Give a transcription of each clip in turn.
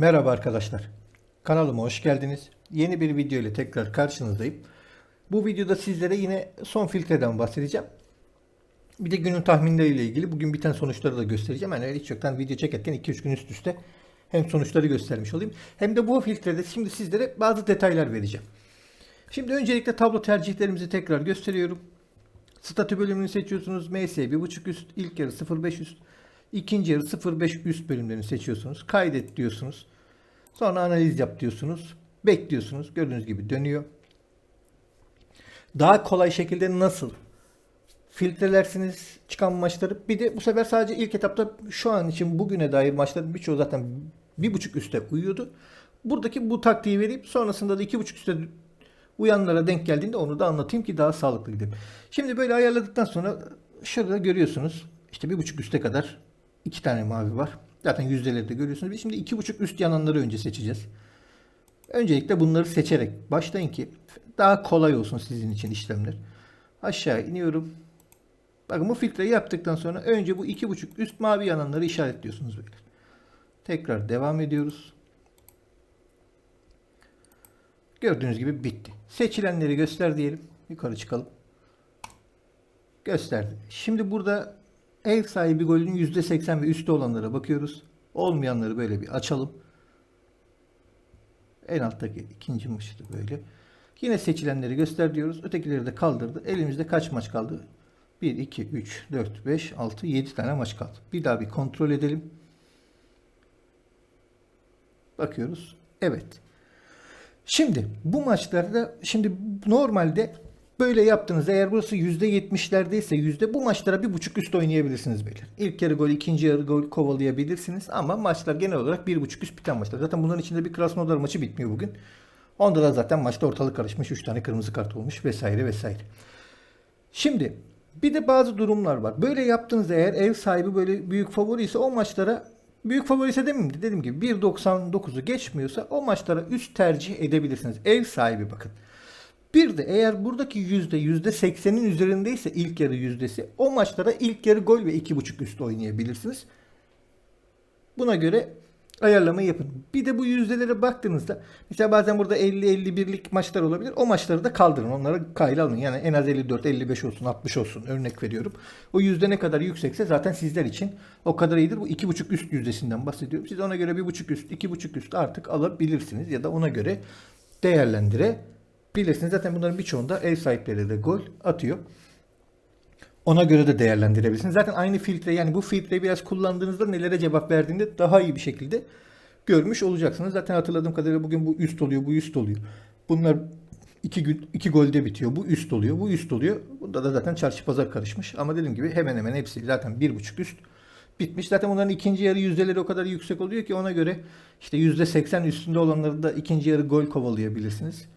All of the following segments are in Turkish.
Merhaba arkadaşlar. Kanalıma hoş geldiniz. Yeni bir video ile tekrar karşınızdayım. Bu videoda sizlere yine son filtreden bahsedeceğim. Bir de günün tahminleriyle ilgili bugün biten sonuçları da göstereceğim. Yani hiç yoktan video çekerken 2-3 gün üst üste hem sonuçları göstermiş olayım. Hem de bu filtrede şimdi sizlere bazı detaylar vereceğim. Şimdi öncelikle tablo tercihlerimizi tekrar gösteriyorum. Statü bölümünü seçiyorsunuz. MS 1.5 üst, ilk yarı 0.5 üst, ikinci yarı 0.5 üst bölümlerini seçiyorsunuz. Kaydet diyorsunuz. Sonra analiz yap diyorsunuz. Bekliyorsunuz. Gördüğünüz gibi dönüyor. Daha kolay şekilde nasıl filtrelersiniz çıkan maçları. Bir de bu sefer sadece ilk etapta şu an için bugüne dair maçların birçoğu zaten bir buçuk üste uyuyordu. Buradaki bu taktiği verip sonrasında da iki buçuk üste uyanlara denk geldiğinde onu da anlatayım ki daha sağlıklı gidelim. Şimdi böyle ayarladıktan sonra şurada görüyorsunuz işte bir buçuk üste kadar iki tane mavi var. Zaten yüzdeleri de görüyorsunuz. Biz şimdi iki buçuk üst yananları önce seçeceğiz. Öncelikle bunları seçerek başlayın ki daha kolay olsun sizin için işlemler. Aşağı iniyorum. Bakın bu filtreyi yaptıktan sonra önce bu iki buçuk üst mavi yananları işaretliyorsunuz böyle. Tekrar devam ediyoruz. Gördüğünüz gibi bitti. Seçilenleri göster diyelim. Yukarı çıkalım. Gösterdi. Şimdi burada ev sahibi golün %80 ve üstü olanlara bakıyoruz. Olmayanları böyle bir açalım. En alttaki ikinci maçı da böyle. Yine seçilenleri göster diyoruz. Ötekileri de kaldırdı. Elimizde kaç maç kaldı? 1, 2, 3, 4, 5, 6, 7 tane maç kaldı. Bir daha bir kontrol edelim. Bakıyoruz. Evet. Şimdi bu maçlarda şimdi normalde böyle yaptınız. Eğer burası %70'lerdeyse yüzde bu maçlara bir buçuk üst oynayabilirsiniz böyle. İlk yarı gol, ikinci yarı gol kovalayabilirsiniz. Ama maçlar genel olarak bir buçuk üst biten maçlar. Zaten bunların içinde bir Krasnodar maçı bitmiyor bugün. Onda da zaten maçta ortalık karışmış. 3 tane kırmızı kart olmuş vesaire vesaire. Şimdi bir de bazı durumlar var. Böyle yaptığınızda eğer ev sahibi böyle büyük favori ise o maçlara büyük favori ise demeyeyim de dediğim gibi 1.99'u geçmiyorsa o maçlara üst tercih edebilirsiniz. Ev sahibi bakın. Bir de eğer buradaki yüzde yüzde seksenin üzerindeyse ilk yarı yüzdesi o maçlara ilk yarı gol ve iki buçuk üstü oynayabilirsiniz. Buna göre ayarlamayı yapın. Bir de bu yüzdelere baktığınızda mesela bazen burada 50-51'lik maçlar olabilir. O maçları da kaldırın. Onları kayla alın. Yani en az 54-55 olsun 60 olsun örnek veriyorum. O yüzde ne kadar yüksekse zaten sizler için o kadar iyidir. Bu 2.5 üst yüzdesinden bahsediyorum. Siz ona göre 1.5 üst 2.5 üst artık alabilirsiniz. Ya da ona göre değerlendirebilirsiniz. Zaten bunların birçoğunda ev sahipleri de gol atıyor. Ona göre de değerlendirebilirsiniz. Zaten aynı filtre yani bu filtreyi biraz kullandığınızda nelere cevap verdiğinde daha iyi bir şekilde görmüş olacaksınız. Zaten hatırladığım kadarıyla bugün bu üst oluyor, bu üst oluyor. Bunlar iki, gün, iki golde bitiyor. Bu üst oluyor, bu üst oluyor. Bunda da zaten çarşı pazar karışmış. Ama dediğim gibi hemen hemen hepsi zaten bir buçuk üst bitmiş. Zaten bunların ikinci yarı yüzdeleri o kadar yüksek oluyor ki ona göre işte yüzde seksen üstünde olanları da ikinci yarı gol kovalayabilirsiniz.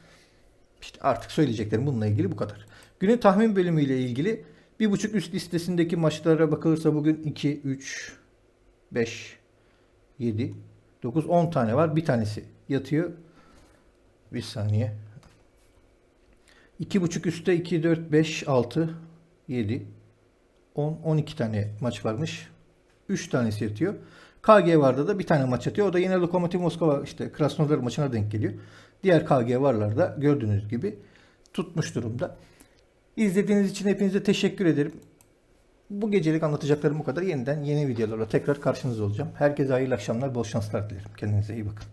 Artık söyleyeceklerim bununla ilgili bu kadar. Günün tahmin bölümüyle ilgili bir buçuk üst listesindeki maçlara bakılırsa bugün 2, 3, 5, 7, 9, 10 tane var. Bir tanesi yatıyor. Bir saniye. 2 buçuk üstte 2, 4, 5, 6, 7, 10, 12 tane maç varmış. 3 tanesi yatıyor. KG vardı da bir tane maç yatıyor. O da yine Lokomotiv Moskova işte Krasnodar maçına denk geliyor. Diğer KG varlar da gördüğünüz gibi tutmuş durumda. İzlediğiniz için hepinize teşekkür ederim. Bu gecelik anlatacaklarım bu kadar. Yeniden yeni videolarla tekrar karşınızda olacağım. Herkese hayırlı akşamlar, bol şanslar dilerim. Kendinize iyi bakın.